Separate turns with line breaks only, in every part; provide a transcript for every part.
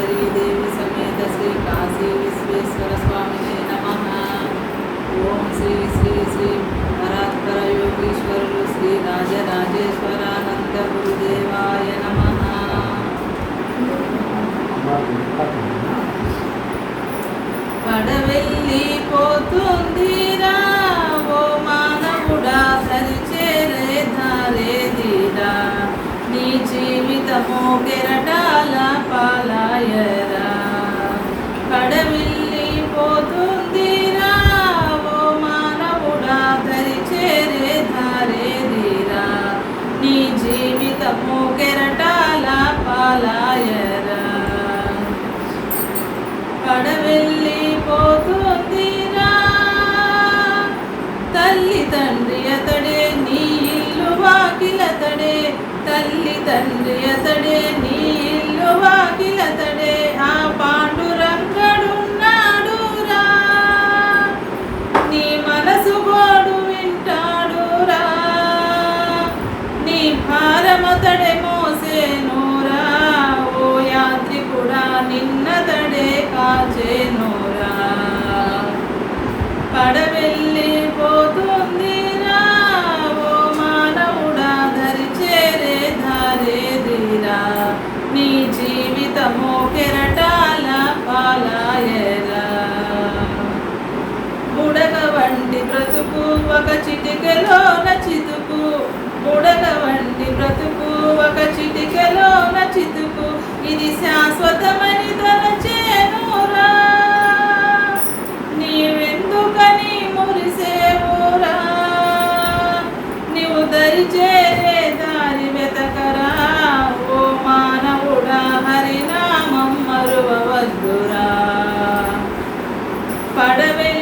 చాముండేశ్వరి దేవి సమేత శ్రీ కాశీ విశ్వేశ్వర స్వామినే నమ. ఓం శ్రీ శ్రీ శ్రీ పరాత్పర యోగీశ్వరులు శ్రీ రాజరాజేశ్వరానంద గురుదేవాయ నమ పడవెళ్ళి పోతుందిరా ఓ మానవుడా సరిచేరే ధారే దీరా నీ జీవితము తండ్రి అతడే నీ ఇల్లు వాకిలతడే. ఒక చిటికెలోన చితుకు బుడల వంటి బ్రతుకు. ఒక చిటికెలోన చితుకు ఇది శాశ్వతమని తలచేనురా. నీవెందుకని మురిసేవురా? నీవు దరి చేరే దారి వెతకరా? ఓ మానవుడా హరినామం మరువవద్దురా.
పడవే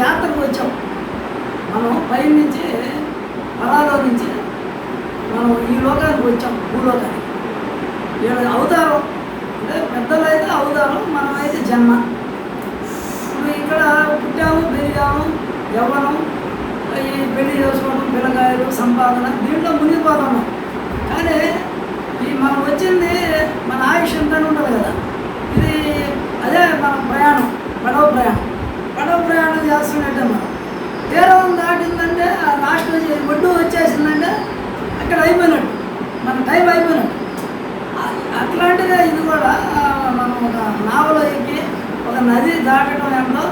యాత్రకు వచ్చాం. మనం పైనుంచి పరాలో నుంచి మనం ఈ లోకానికి వచ్చాం భూలోకానికి. ఈడ అవతారం అంటే పెద్దలు అయితే అవతారం మనం అయితే జన్మ ఇక్కడ పుట్టాము పెరిగాము యవ్వనం ఈ పెళ్ళి చేసుకోవడం పిల్లకాయలు సంపాదన దీంట్లో మునిగిపోతున్నాం కానీ ఈ మనం వచ్చింది మన ఆయుష్ ఎంత ఉండదు కదా. ఇది అదే మన ప్రయాణం పడవ ప్రయాణం పడవ ప్రయాణం చేస్తున్నట్టే మనం తీరం దాటిందంటే ఆ లాస్ట్ వచ్చి ఒడ్డు వచ్చేసిందంటే ఇక్కడ అయిపోయినట్టు. మన టైం అయిపోయినట్టు. అట్లాంటిదే ఇది కూడా మనం ఒక నావలో ఎక్కి ఒక నది దాటడం ఎంతో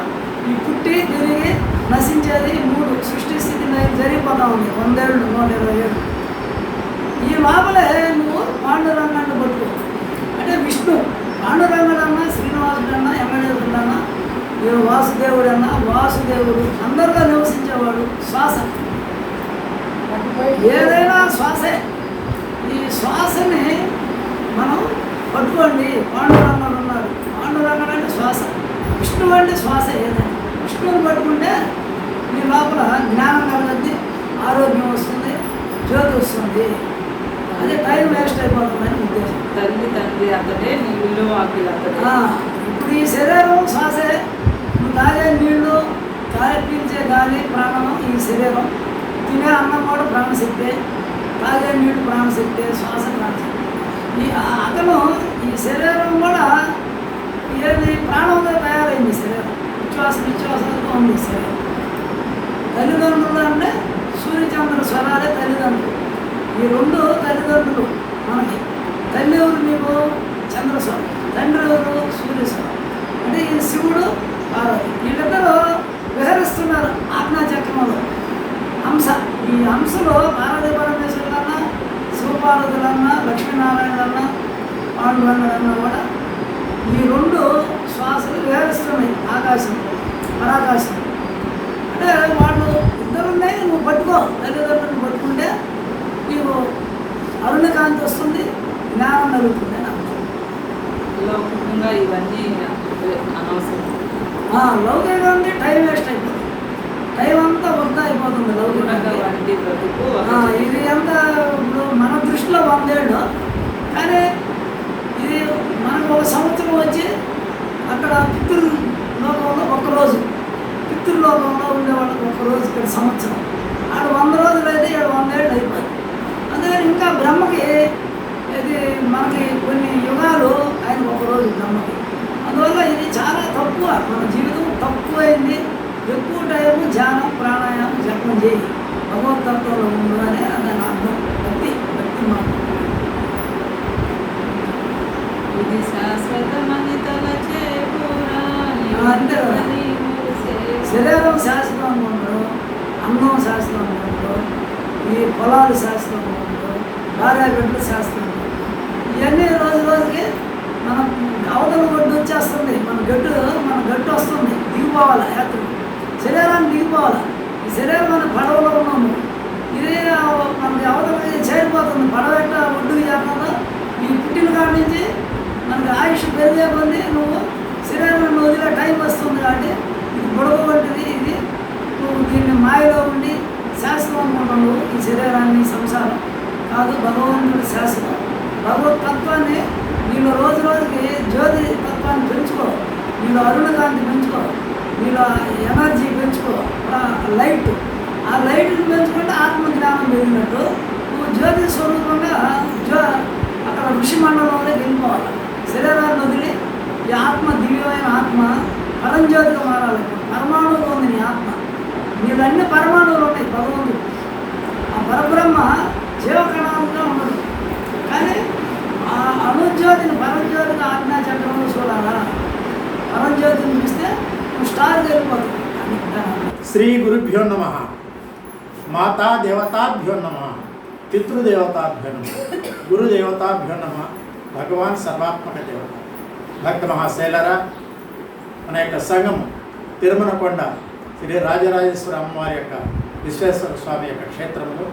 ఈ పుట్టి తిరిగి నశించేది మూడు సృష్టి స్థితి జరిగిపోతా ఉంది. వందేళ్ళు నూట ఇరవై ఏళ్ళు. ఈ లోపలే నువ్వు పాండురంగాన్ని పట్టుకో. అంటే విష్ణు పాండురంగుడన్నా శ్రీనివాసుడన్నా ఎమ్మడేవుడన్నా ఏ వాసుదేవుడన్నా వాసుదేవుడు అందరిలో నివసించేవాడు శ్వాస. ఏదైనా శ్వాసే. ఈ శ్వాసని మనం పట్టుకోండి. పాండురంగుడు ఉన్నారు. పాండురంగుడు అంటే శ్వాస. విష్ణువు అంటే శ్వాస ఏదైనా. విష్ణువుని పట్టుకుంటే మీ లోపల జ్ఞానం కలగద్ది ఆరోగ్యం వస్తుంది జ్యోతి వస్తుంది అదే టైం వేస్ట్ అయిపోతుందని ఉద్దేశం
తల్లి తండ్రి అతడే నీ ఇల్లు వాకిలు అతడే
ఆ, ఇప్పుడు ఈ శరీరం శ్వాసే నువ్వు తాగే నీళ్ళు తాగే పీల్చే గాలి ప్రాణం ఈ శరీరం తినే అన్నం కూడా ప్రాణశక్తే తాగే శక్తి శ్వాస ప్రాణశక్తి ఈ ఆ- అతను ఈ శరీరం కూడా ఏది ప్రాణంగా తయారైంది ఈ శరీరం విశ్వాస విశ్వాసంతో ఉంది ఈ శరీరం తల్లిదండ్రులు అంటే సూర్యచంద్ర స్వరాలే తల్లిదండ్రులు ఈ రెండు తల్లిదండ్రులు మనకి తల్లి ఎవరు నీకు చంద్రస్వరం తండ్రి ఎవరు సూర్యస్వరం అంటే ఈ శివుడు పార్వతి వీళ్ళిద్దరూ విహరిస్తున్నారు ఆజ్ఞాచక్రంలో హంస ఈ హంసలో పార్వతీ పరమేశ్వరులన్నా శివపార్వతులన్నా లక్ష్మీనారాయణులన్నా పాండురంగులన్నా కూడా ఈ రెండు శ్వాసలు విహరిస్తున్నాయి ఆకాశం పరాకాశం. అంటే వాళ్ళు ఇద్దరున్నాయి నువ్వు పట్టుకో తల్లిదండ్రులను పట్టుకుంటే నీకు అరుణకాంతి వస్తుంది జ్ఞానం కలుగుతుంది అని.
లౌకికంగా ఇవన్నీ అనవసరం.
లౌకికంగా ఉంటే టైం వేస్ట్ అయిపోతుంది. టైం అంతా వృధా అయిపోతుంది లౌకికంగా ఇది ఎంత ఇప్పుడు మన దృష్టిలో వందేళ్ళు. కానీ ఇది మనకు ఒక సంవత్సరం వచ్చి అక్కడ పితృ లోకంలో ఒకరోజు రోజు. పితృ ఉండే వాళ్ళకి ఒక ఇక్కడ సంవత్సరం. ఆడ వంద రోజులు అయితే ఇక్కడ వందేళ్ళు అయిపోయింది. అందుకని ఇంకా బ్రహ్మకి ఇది మనకి కొన్ని యుగాలు ఆయన ఒకరోజు బ్రహ్మకి. అందువల్ల ఇది చాలా తక్కువ మన జీవితం తక్కువైంది. ఎక్కువ టైం ధ్యానం ప్రాణాయామం జపం చేయి. భగవద్దత్వంలో ఉండు అని దాని అర్థం భక్తి భక్తి మాట
ఇది శాశ్వతమని తలచే పురాణి
అంతే కదా. శరీరం శాస్త్రం ఉండదు అన్నం శాస్త్రం ఉండదు ఈ పొలాలు శాస్త్రం ఉండదు భార్య బిడ్డలు శాస్త్రం. ఇవన్నీ రోజు రోజుకి మనం అవతల గడ్డు వచ్చేస్తుంది. మన గడ్డు మన గడ్డు వస్తుంది. దిగిపోవాలి యాత్ర? శరీరాన్ని దిగిపోవాలి? ఈ శరీరం మన పడవలో ఉన్నాము ఇది మనకి అవతలకి చేరిపోతుంది. పడవ ఎట్ట ఒడ్డు చేస్తుందో ఈ పుట్టిన కాడి నుంచి మనకి ఆయుష్ పెరిగే కొద్దీ నువ్వు శరీరాన్ని వదిలే టైం వస్తుంది కాబట్టి ఇది గొడవ వంటిది. ఇది నువ్వు దీన్ని మాయలో ఉండి శాస్త్రం అనుకుంటావు ఈ శరీరాన్ని సంసారం. కాదు భగవంతుడి శాస్త్రం భగవత్ తత్వాన్ని నీలో రోజు రోజుకి జ్యోతి తత్వాన్ని పెంచుకో. నీలో అరుణకాంతి పెంచుకో. నీలో ఎనర్జీ పెంచుకో. ఆ లైట్. ఆ లైట్ని పెంచుకుంటే ఆత్మ జ్ఞానం పెరిగినట్టు. నువ్వు జ్యోతి స్వరూపంగా జ్యో అక్కడ ఋషి మండలంలో వెళ్ళిపోవాలి. శరీరాన్ని వదిలి ఈ ఆత్మ దివ్యమైన ఆత్మ పరంజ్యోతిగా మారాలి. పరమాణువులో ఉంది నీ ఆత్మ. నీవన్నీ పరమాణువులు ఉన్నాయి. భగవంతుడు
శ్రీ గురుభ్యో నమ. మాతా దేవతాభ్యో నమ. పితృదేవతాభ్యో నమ. గురుదేవతాభ్యో నమ. భగవాన్ సర్వాత్మక దేవత. భక్త మహాశైలరా మన యొక్క సంఘం తిరుమలకొండ శ్రీ రాజరాజేశ్వర అమ్మవారి యొక్క విశ్వేశ్వర స్వామి యొక్క క్షేత్రంలో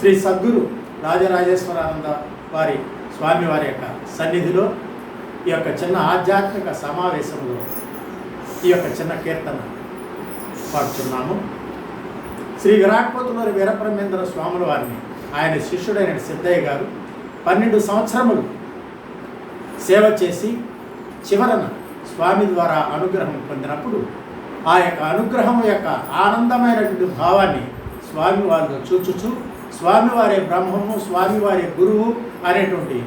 శ్రీ సద్గురు రాజరాజేశ్వరానంద వారి స్వామి వారి యొక్క సన్నిధిలో ఈ యొక్క చిన్న ఆధ్యాత్మిక సమావేశంలో ఈ యొక్క చిన్న కీర్తన పాడుతున్నాము. శ్రీ విరాట్పోతులూరి వీరబ్రహ్మేంద్ర స్వాముల వారిని ఆయన శిష్యుడైన సిద్ధయ్య గారు పన్నెండు సంవత్సరములు సేవ చేసి చివరన స్వామి ద్వారా అనుగ్రహం పొందినప్పుడు ఆ యొక్క అనుగ్రహం యొక్క ఆనందమైనటువంటి భావాన్ని స్వామి వారిలో చూచుచు స్వామివారే బ్రహ్మము స్వామివారే గురువు అనేటువంటి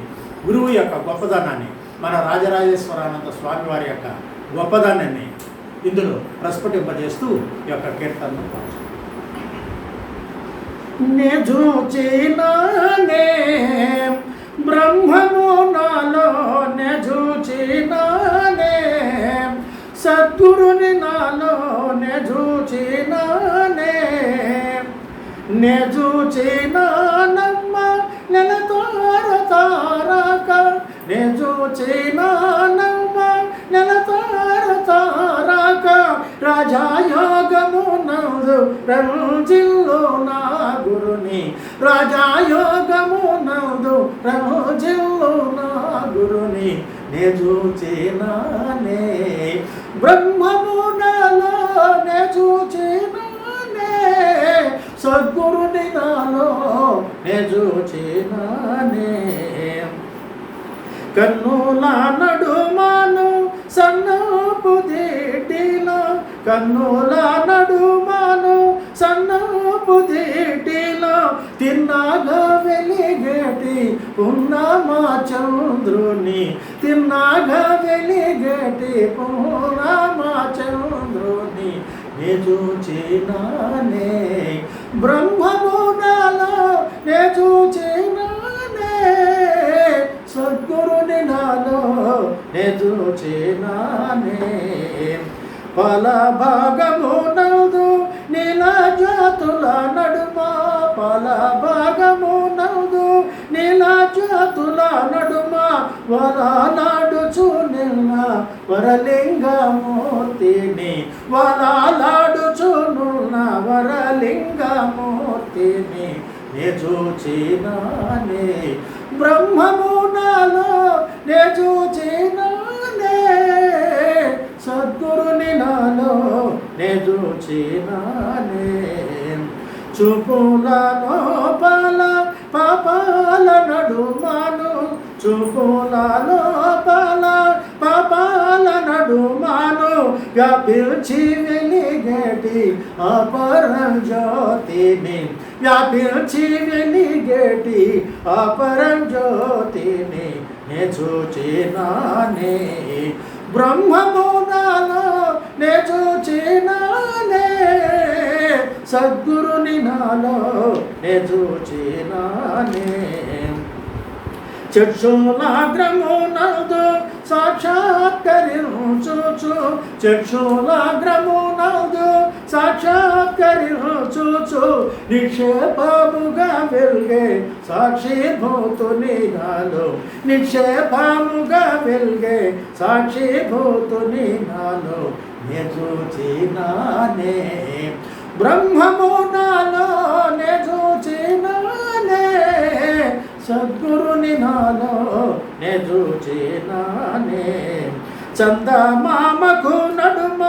గురువు యొక్క గొప్పదనాన్ని మన రాజరాజేశ్వరానంద స్వామివారి యొక్క గొప్పదనాన్ని ఇందులో ప్రస్ఫుటింపజేస్తూ ఈ యొక్క కీర్తనను పాడుతున్నాం. నెజూచినానే బ్రహ్మము నాలో నెజూచినానే సద్గురుని నాలో నెజూచినానే నెల తార తారక నెజూచినానమ్మ రాజాయోగమునందు నందు నా గురుని. రాజాయోగమునందు నందు నా గురుని. నే నెజూచినానే బ్రహ్మమునలో నే నెజూచినానే సద్గురుని నాలో నే నెజూచినానే కన్నుల నడుమాను సన్న కన్నుల నడుమాను సన్నపు దీటిలో తిన్నాగా వెలిగేటి ఉన్న మా చంద్రుని. తిన్నాగా వెలిగేటి పూర్ణ మా చంద్రుని. నేజూచినానే బ్రహ్మము నాలో నేజూచినానే సద్గురుని నాలో నెదుచినానే పల భాగమునందు నీల జాతుల నడుమ. పల భాగమునందు నీల జాతుల నడుమ. వరాలాడుచు నిన్న వరలింగమూర్తిని. వరాలాడుచునున్న వరలింగమూర్తిని నెజూచినానే బ్రహ్మము నాలో నెజూచినానే సద్గురుని చూపుల లోపల పాపాల నడుమాను. చూపుల లోపల పాపాల నడుమాను. వ్యాపించి వెలిగేటి అపరం జ్యోతిని వ్యాపించి వెలిగేటి అపరం జ్యోతిని నే చూచినానే. బ్రహ్మతో నే చూచినానే సద్గురుని నాలో నే చూచినానే చక్షులాగ్రమునందు సాక్షాత్కరించుచు చక్షులాగ్రమునందు సాక్షాత్కరించుచు నిక్షేపముగా వెల్గే సాక్షిభూతుని నాలో. నిక్షేపముగా వెల్గే సాక్షిభూతుని నాలో. నెజూచినానే. బ్రహ్మము నాలో నెజూచినానే సద్గురుని నాలో నెజూచినానే చందమామకు నడుమ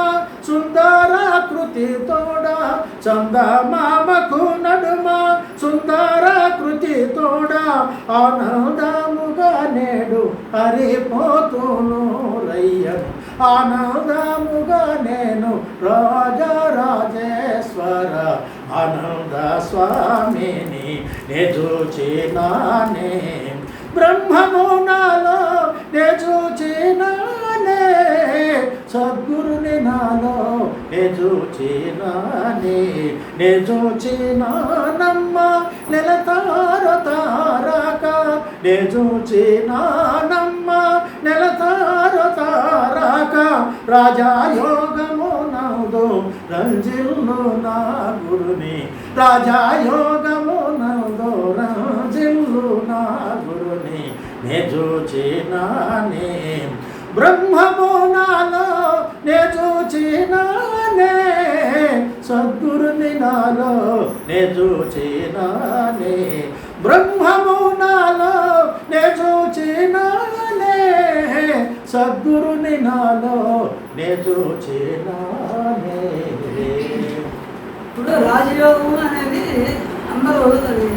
సుందరాకృతి తోడా చందమామకు నడుమ సుందరాకృతి తోడా ఆనందముగా నేడు హరిపోతును రయ్యను. ఆనందముగా నేను రాజరాజేశ్వర ఆనంద స్వామిని నెజూచినానే బ్రహ్మము నాలో నెజూచినానే నాలో నెజూచినానే నెజూచినానమ్మ నెలతార తారక నెజూచినానమ్మ నెలతార తారక. రాజాయోగము నాదు రంజిల్లు నా గురుని. రాజాయోగము నాదు రంజిల్లు నా గురుని. నెజూచినానే బ్రహ్మము నాలో నే చూచినానే. బ్రహ్మము నాలో నే చూచినానే. సద్గురుని నాలో నే చూచినానే.
ఇప్పుడు రాజయోగం అనేది అందరూ అది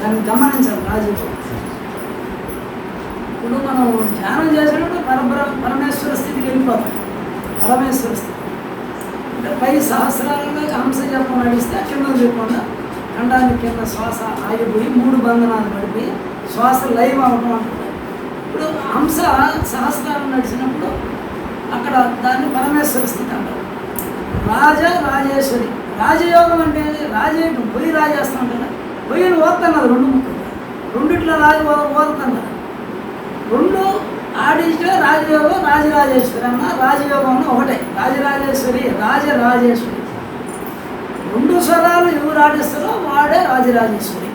దాన్ని గమనించాలి రాజయోగం. ఇప్పుడు మనం ధ్యానం చేసినప్పుడు పరబ్ర పరమేశ్వర స్థితికి వెళ్ళిపోతాం. పరమేశ్వర స్థితి. అంటే పై సహస్రాలుగా హంస జపం నడిస్తే కింద చెప్పకుండా ఖండానికి కింద శ్వాస ఆగిపోయి మూడు బంధనాలు పడిపోయి శ్వాస లైవ్ అవటం అంటారు. ఇప్పుడు హంస సహస్రాలు నడిచినప్పుడు అక్కడ దాన్ని పరమేశ్వర స్థితి అంటారు. రాజ రాజేశ్వరి. రాజయోగం అంటే రాజయోగం పొయ్యి రాజేస్తాం కదా. పొయ్యిని ఓరుతున్నది రెండు ముక్కలు. రెండిట్లో రాజు ఓరుతున్నది రెండు ఆడిస్తే రాజయోగం రాజరాజేశ్వరి అన్న రాజయోగం ఒకటే. రాజరాజేశ్వరి రాజరాజేశ్వరి. రెండు స్వరాలు ఎవరు ఆడిస్తారో వాడే రాజరాజేశ్వరి.